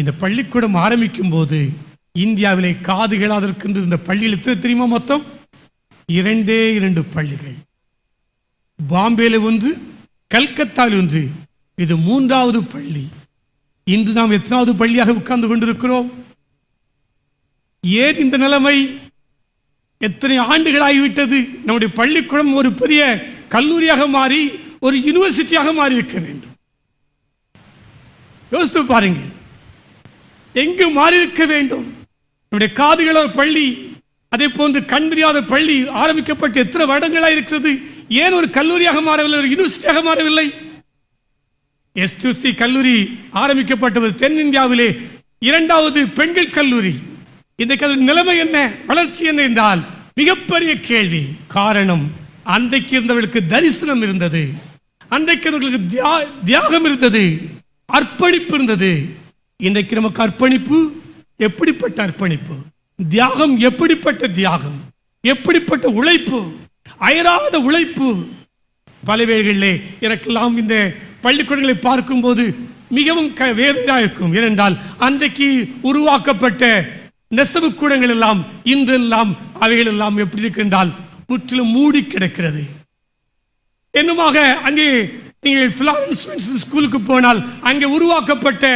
இந்த பள்ளிக்கூடம் ஆரம்பிக்கும் போது இந்தியாவிலே காதுகள் அதற்கு இந்த பள்ளியில் எத்தனை தெரியுமா மொத்தம்? இரண்டே இரண்டு பள்ளிகள். பாம்பேல ஒன்று கல்கத்தாவில் ஒன்று. இது மூன்றாவது பள்ளி. இன்று நாம் எத்தனாவது பள்ளியாக உட்கார்ந்து கொண்டிருக்கிறோம்? ஏன் இந்த நிலைமை எத்தனை ஆண்டுகள் ஆகிவிட்டது நம்முடைய பள்ளிக்கூடம் ஒரு பெரிய கல்லூரியாக மாறி ஒரு யூனிவர்சிட்டியாக மாறி இருக்க வேண்டும். யோசித்து பாருங்கள். எங்கு மாறியிருக்க வேண்டும்? நம்முடைய காதுகளர் பள்ளி அதே போன்று கண் தெரியாத பள்ளி ஆரம்பிக்கப்பட்டு எத்தனை வருடங்களாக இருக்கிறது? ஏன் ஒரு கல்லூரியாக மாறவில்லை ஒரு யூனிவர்சிட்டியாக மாறவில்லை? எஸ்டிசி கல்லூரி ஆரம்பிக்கப்பட்டது தென்னிந்தியாவிலே இரண்டாவது பெண்கள் கல்லூரி. இன்றைக்கு அதன் நிலைமை என்ன வளர்ச்சி என்ன என்றால் மிகப்பெரிய கேள்வி காரணம் அன்றைக்கு இருந்தவர்களுக்கு தரிசனம் இருந்தது. அன்றைக்கு அவர்களுக்கு தியா- தியாகம் இருந்தது அர்ப்பணிப்பு இருந்தது. இன்றைக்கு நமக்கு அர்ப்பணிப்பு எப்படிப்பட்ட அர்ப்பணிப்பு? தியாகம் எப்படிப்பட்ட தியாகம்? எப்படிப்பட்ட உழைப்பு? அயராத உழைப்பு? பல வேளைகளிலே எனக்கெல்லாம் இந்த பள்ளிக்கூடங்களை பார்க்கும்போது மிகவும் க வேதனையாக இருக்கும். ஏனென்றால் அன்றைக்கு உருவாக்கப்பட்ட நெசவு கூடங்கள் எல்லாம் இன்றெல்லாம் அவைகள் எல்லாம் எப்படி இருக்கின்றால் முற்றிலும் மூடி கிடக்கிறது. என்னுமாக அங்கே நீங்கள் பிளாரன்ஸ் ஸ்கூலுக்கு போனால் அங்கே உருவாக்கப்பட்ட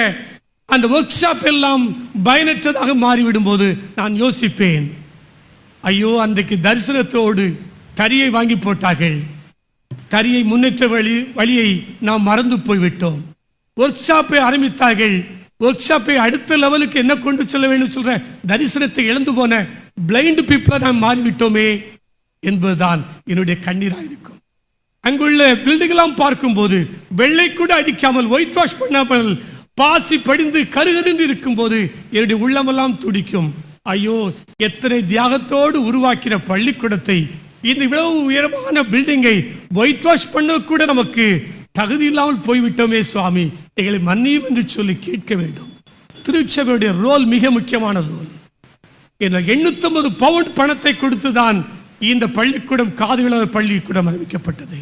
அந்த ஒர்க் ஷாப் எல்லாம் பயனற்றதாக மாறிவிடும் போது நான் யோசிப்பேன். ஐயோ அன்றைக்கு தரிசனத்தோடு தறியை வாங்கி போட்டார்கள். தறியை முன்னேற்ற வழி வழியை நாம் மறந்து போய்விட்டோம். ஒர்க் ஷாப்பை ஆரம்பித்தார்கள். ஒர்க் ஷாப்பை அடுத்த லெவலுக்கு என்ன கொண்டு செல்ல வேண்டும் சொல்ற தரிசனத்தை இழந்து போன பிளைண்ட் பீப்புளை நாம் மாறிவிட்டோமே என்பதுதான் என்னுடைய கண்ணீராக இருக்கும். அங்குள்ள பில்டிங்கெல்லாம் பார்க்கும்போது வெள்ளை கூட அடிக்காமல் ஒயிட் வாஷ் பண்ணாமல் பாசி படிந்து கருகருந்து இருக்கும்போது என்னுடைய உள்ளமெல்லாம் துடிக்கும். ஐயோ எத்தனை தியாகத்தோடு உருவாக்கிற பள்ளிக்கூடத்தை இந்த இவ்வளவு உயரமான பில்டிங்கை ஒயிட் வாஷ் பண்ண கூட நமக்கு தகுதி இல்லாமல் போய்விட்டோமே சுவாமி. எங்களை மன்னியும் என்று சொல்லி கேட்க வேண்டும். திருச்சபையுடைய ரோல் மிக முக்கியமான ரோல் இந்த எண்ணூத்தொன்பது பவுண்ட் பணத்தை கொடுத்துதான் இந்த பள்ளிக்கூடம் காதுகளர் பள்ளிக்கூடம் அறிவிக்கப்பட்டது.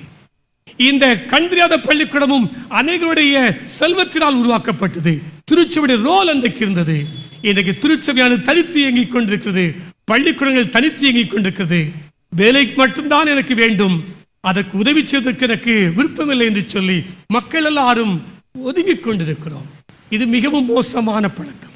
இந்த கண்டிராத பள்ளிக்கூடமும் அனைவருடைய செல்வத்தினால் உருவாக்கப்பட்டது. திருச்சபையுடைய ரோல் அன்றைக்கு இருந்தது. இன்றைக்கு திருச்சபையானது தனித்து இயங்கிக் கொண்டிருக்கிறது. பள்ளிக்கூடங்கள் தனித்து இயங்கிக் கொண்டிருக்கிறது. வேலைக்கு மட்டும்தான் எனக்கு வேண்டும். அதற்கு உதவி செய்வதற்கு எனக்கு விருப்பமில்லை என்று சொல்லி மக்கள் எல்லாரும் ஒதுங்கிக் கொண்டிருக்கிறோம். இது மிகவும் மோசமான பழக்கம்.